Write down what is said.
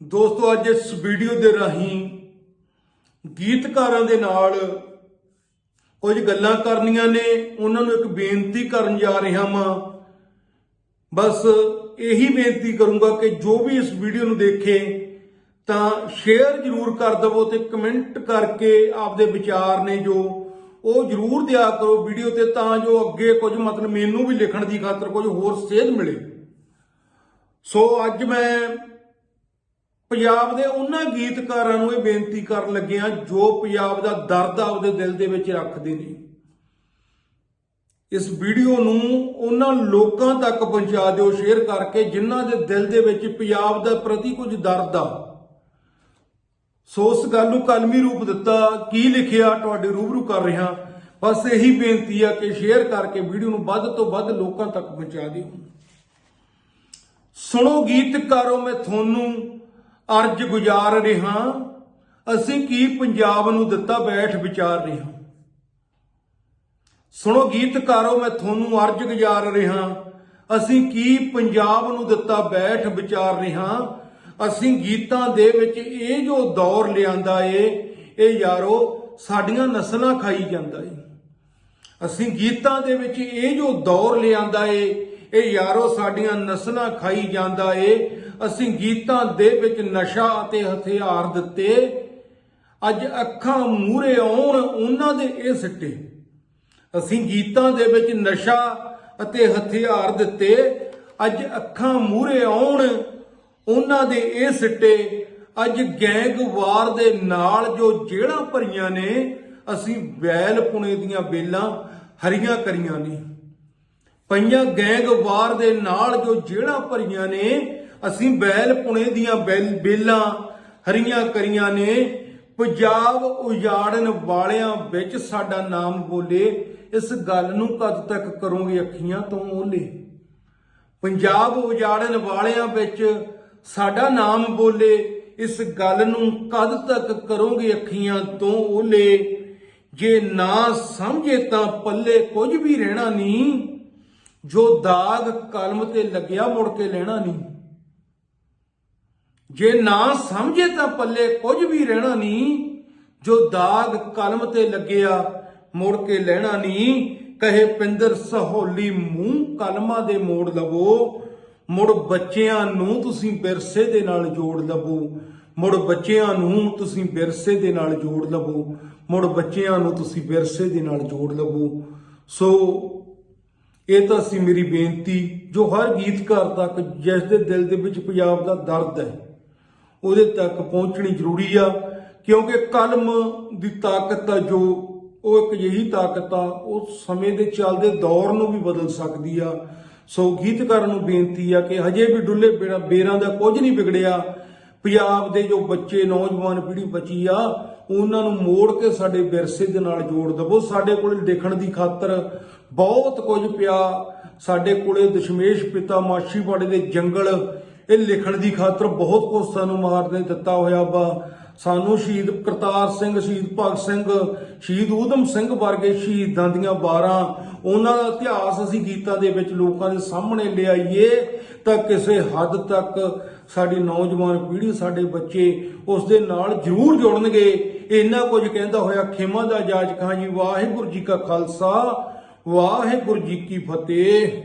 ਦੋਸਤੋ, ਅੱਜ ਇਸ ਵੀਡੀਓ ਦੇ ਰਾਹੀਂ ਗੀਤਕਾਰਾਂ ਦੇ ਨਾਲ ਕੁਝ ਗੱਲਾਂ ਕਰਨੀਆਂ ਨੇ। ਉਹਨਾਂ ਨੂੰ ਇੱਕ ਬੇਨਤੀ ਕਰਨ ਜਾ ਰਿਹਾ ਹਾਂ ਬਸ ਇਹੀ ਬੇਨਤੀ ਕਰੂੰਗਾ ਕਿ ਜੋ ਵੀ ਇਸ ਵੀਡੀਓ ਨੂੰ ਦੇਖੇ, ਤਾਂ ਸ਼ੇਅਰ ਜ਼ਰੂਰ ਕਰ ਦਵੋ ਤੇ ਕਮੈਂਟ ਕਰਕੇ ਆਪਦੇ ਵਿਚਾਰ ਨੇ ਜੋ, ਉਹ ਜ਼ਰੂਰ ਦਿਆ ਕਰੋ ਵੀਡੀਓ ਤੇ, ਤਾਂ ਜੋ ਅੱਗੇ ਕੁਝ ਮਤਲਬ ਮੈਨੂੰ ਵੀ ਲਿਖਣ ਦੀ ਖਾਤਰ ਕੁਝ ਹੋਰ ਸੇਧ ਮਿਲੇ। ਸੋ, ਅੱਜ ਮੈਂ ਪੰਜਾਬ ਦੇ ਉਹਨਾਂ ਗੀਤਕਾਰਾਂ ਨੂੰ ਇਹ ਬੇਨਤੀ ਕਰਨ ਲੱਗਿਆ ਜੋ ਪੰਜਾਬ ਦਾ ਦਰਦ ਆਪਦੇ ਦਿਲ ਦੇ ਵਿੱਚ ਰੱਖਦੇ ਨੇ। ਇਸ ਵੀਡੀਓ ਨੂੰ ਉਹਨਾਂ ਲੋਕਾਂ ਤੱਕ ਪਹੁੰਚਾ ਦਿਓ, ਸ਼ੇਅਰ ਕਰਕੇ, ਜਿਨ੍ਹਾਂ ਦੇ ਦਿਲ ਦੇ ਵਿੱਚ ਪੰਜਾਬ ਦਾ ਪ੍ਰਤੀ ਕੁਝ ਦਰਦ ਆ। ਸੋ ਉਸ ਗੱਲ ਨੂੰ ਕਲਮੀ ਰੂਪ ਦਿੱਤਾ, ਕੀ ਲਿਖਿਆ, ਤੁਹਾਡੇ ਰੂਬਰੂ ਕਰ ਰਿਹਾ ਬਸ ਇਹੀ ਬੇਨਤੀ ਆ ਕਿ ਸ਼ੇਅਰ ਕਰਕੇ ਵੀਡੀਓ ਨੂੰ ਵੱਧ ਤੋਂ ਵੱਧ ਲੋਕਾਂ ਤੱਕ ਪਹੁੰਚਾ ਦਿਓ। ਸੁਣੋ ਗੀਤਕਾਰੋ, ਮੈਂ ਤੁਹਾਨੂੰ ਅਰਜ ਗੁਜ਼ਾਰ ਰਿਹਾ, ਅਸੀਂ ਕੀ ਪੰਜਾਬ ਨੂੰ ਦਿੱਤਾ ਬੈਠ ਵਿਚਾਰ ਰਿਹਾ। ਸੁਣੋ ਗੀਤਕਾਰੋ ਮੈਂ ਤੁਹਾਨੂੰ ਅਰਜ ਗੁਜ਼ਾਰ ਰਿਹਾ, ਅਸੀਂ ਕੀ ਪੰਜਾਬ ਨੂੰ ਦਿੱਤਾ ਬੈਠ ਵਿਚਾਰ ਰਿਹਾ। ਅਸੀਂ ਗੀਤਾਂ ਦੇ ਵਿੱਚ ਇਹ ਜੋ ਦੌਰ ਲਿਆਂਦਾ ਏ, ਇਹ ਯਾਰੋ ਸਾਡੀਆਂ ਨਸਲਾਂ ਖਾਈ ਜਾਂਦਾ ਏ। ਅਸੀਂ ਗੀਤਾਂ ਦੇ ਵਿੱਚ ਇਹ ਜੋ ਦੌਰ ਲਿਆਂਦਾ ਏ, ਇਹ ਯਾਰੋ ਸਾਡੀਆਂ ਨਸਲਾਂ ਖਾਈ ਜਾਂਦਾ ਏ ਅਸੀਂ ਗੀਤਾਂ ਦੇ ਵਿੱਚ ਨਸ਼ਾ ਅਤੇ ਹਥਿਆਰ ਦਿੱਤੇ। ਅੱਜ ਅੱਖਾਂ ਮੂਹਰੇ ਆਉਣ, ਉਹਨਾਂ ਦੇ ਇਹ ਸਿੱਟੇ। ਅਸੀਂ ਗੀਤਾਂ ਦੇ ਵਿੱਚ ਨਸ਼ਾ ਅਤੇ ਹਥਿਆਰ ਦਿੱਤੇ। ਅੱਜ ਅੱਖਾਂ ਮੂਹਰੇ ਆਉਣ, ਉਹਨਾਂ ਦੇ ਇਹ ਸਿੱਟੇ। ਅੱਜ ਗੈਂਗਵਾਰ ਦੇ ਨਾਲ ਜੋ ਜੇੜਾਂ ਭਰੀਆਂ ਨੇ, ਅਸੀਂ ਵੈਲ ਪੁਣੇ ਦੀਆਂ ਬੇਲਾਂ ਹਰੀਆਂ ਕਰੀਆਂ ਨੇ। ਪਈਆਂ ਗੈਂਗਵਾਰ ਦੇ ਨਾਲ ਜੋ ਜੇੜਾਂ ਭਰੀਆਂ ਨੇ, ਅਸੀਂ ਬੈਲ ਪੁਣੇ ਦੀਆਂ ਬੇਲਾਂ ਹਰੀਆਂ ਕਰੀਆਂ ਨੇ। ਪੰਜਾਬ ਉਜਾੜਨ ਵਾਲਿਆਂ ਵਿੱਚ ਸਾਡਾ ਨਾਮ ਬੋਲੇ, ਇਸ ਗੱਲ ਨੂੰ ਕਦ ਤੱਕ ਕਰੋਗੇ ਅੱਖੀਆਂ ਤੋਂ ਓਲੇ ਪੰਜਾਬ ਉਜਾੜਨ ਵਾਲਿਆਂ ਵਿੱਚ ਸਾਡਾ ਨਾਮ ਬੋਲੇ, ਇਸ ਗੱਲ ਨੂੰ ਕਦ ਤੱਕ ਕਰੋਗੇ ਅੱਖੀਆਂ ਤੋਂ ਓਲੇ ਜੇ ਨਾ ਸਮਝੇ ਤਾਂ ਪੱਲੇ ਕੁਝ ਵੀ ਰਹਿਣਾ ਨਹੀਂ ਜੋ ਦਾਗ ਕਲਮ ਤੇ ਲੱਗਿਆ ਮੁੜ ਕੇ ਲੈਣਾ ਨਹੀਂ। ਜੇ ਨਾ ਸਮਝੇ ਤਾਂ ਪੱਲੇ ਕੁਝ ਵੀ ਰਹਿਣਾ ਨਹੀਂ। ਜੋ ਦਾਗ ਕਲਮ ਤੇ ਲੱਗਿਆ ਮੁੜ ਕੇ ਲੈਣਾ ਨਹੀਂ, ਕਹੇ ਪਿੰਦਰ ਸਹੋਲੀ ਮੂੰਹ ਕਲਮਾਂ ਦੇ ਮੋੜ ਲਵੋ। ਮੁੜ ਬੱਚਿਆਂ ਨੂੰ ਤੁਸੀਂ ਵਿਰਸੇ ਦੇ ਨਾਲ ਜੋੜ ਲਵੋ। ਮੁੜ ਬੱਚਿਆਂ ਨੂੰ ਤੁਸੀਂ ਵਿਰਸੇ ਦੇ ਨਾਲ ਜੋੜ ਲਵੋ। ਮੁੜ ਬੱਚਿਆਂ ਨੂੰ ਤੁਸੀਂ ਵਿਰਸੇ ਦੇ ਨਾਲ ਜੋੜ ਲਵੋ। ਸੋ ਇਹ ਤਾਂ ਸੀ ਮੇਰੀ ਬੇਨਤੀ, ਜੋ ਹਰ ਗੀਤਕਾਰ ਤੱਕ ਜਿਸ ਦੇ ਦਿਲ ਦੇ ਵਿੱਚ ਪੰਜਾਬ ਦਾ ਦਰਦ ਹੈ, ਉਹਦੇ ਤੱਕ ਪਹੁੰਚਣੀ ਜ਼ਰੂਰੀ ਆ, ਕਿਉਂਕਿ ਕਲਮ ਦੀ ਤਾਕਤ ਆ ਜੋ, ਉਹ ਇੱਕ ਅਜਿਹੀ ਤਾਕਤ ਆ, ਉਹ ਸਮੇਂ ਦੇ ਚੱਲਦੇ ਦੌਰ ਨੂੰ ਵੀ ਬਦਲ ਸਕਦੀ ਆ। ਸੋ ਗੀਤਕਾਰਾਂ ਨੂੰ ਬੇਨਤੀ ਆ ਕਿ ਹਜੇ ਵੀ ਡੁੱਲੇ ਬੇੜਾ- ਬੇਰਾਂ ਦਾ ਕੁਝ ਨਹੀਂ ਵਿਗੜਿਆ, ਪੰਜਾਬ ਦੇ ਜੋ ਬੱਚੇ, ਨੌਜਵਾਨ ਪੀੜ੍ਹੀ ਬਚੀ ਆ ਉਹਨਾਂ ਨੂੰ ਮੋੜ ਕੇ ਸਾਡੇ ਵਿਰਸੇ ਦੇ ਨਾਲ ਜੋੜ ਦਵੋ। ਸਾਡੇ ਕੋਲ ਦੇਖਣ ਦੀ ਖਾਤਰ ਬਹੁਤ ਕੁਝ ਪਿਆ। ਸਾਡੇ ਕੋਲੇ ਦਸ਼ਮੇਸ਼ ਪਿਤਾ ਮਾਛੀਵਾੜੇ ਦੇ ਜੰਗਲ, ਇਹ ਲਿਖਣ ਦੀ ਖਾਤਰ ਬਹੁਤ ਕੁਝ ਸਾਨੂੰ ਮਾਰਨੇ ਦਿੱਤਾ ਹੋਇਆ ਵਾ। ਸਾਨੂੰ ਸ਼ਹੀਦ ਕਰਤਾਰ ਸਿੰਘ, ਸ਼ਹੀਦ ਭਗਤ ਸਿੰਘ, ਸ਼ਹੀਦ ਊਧਮ ਸਿੰਘ ਵਰਗੇ ਸ਼ਹੀਦਾਂ ਦੀਆਂ ਬਾਰਾਂ ਉਹਨਾਂ ਦਾ ਇਤਿਹਾਸ ਅਸੀਂ ਗੀਤਾਂ ਦੇ ਵਿੱਚ ਲੋਕਾਂ ਦੇ ਸਾਹਮਣੇ ਲਿਆਈਏ, ਤਾਂ ਕਿਸੇ ਹੱਦ ਤੱਕ ਸਾਡੀ ਨੌਜਵਾਨ ਪੀੜ੍ਹੀ, ਸਾਡੇ ਬੱਚੇ ਉਸ ਦੇ ਨਾਲ ਜ਼ਰੂਰ ਜੁੜਨਗੇ। ਇੰਨਾ ਕੁਝ ਕਹਿੰਦਾ ਹੋਇਆ ਖੇਮਾ ਦਾ ਜਾਜ ਖਾਂ ਜੀ ਵਾਹਿਗੁਰੂ ਜੀ ਕਾ ਖਾਲਸਾ, ਵਾਹਿਗੁਰੂ ਜੀ ਕੀ ਫਤਿਹ।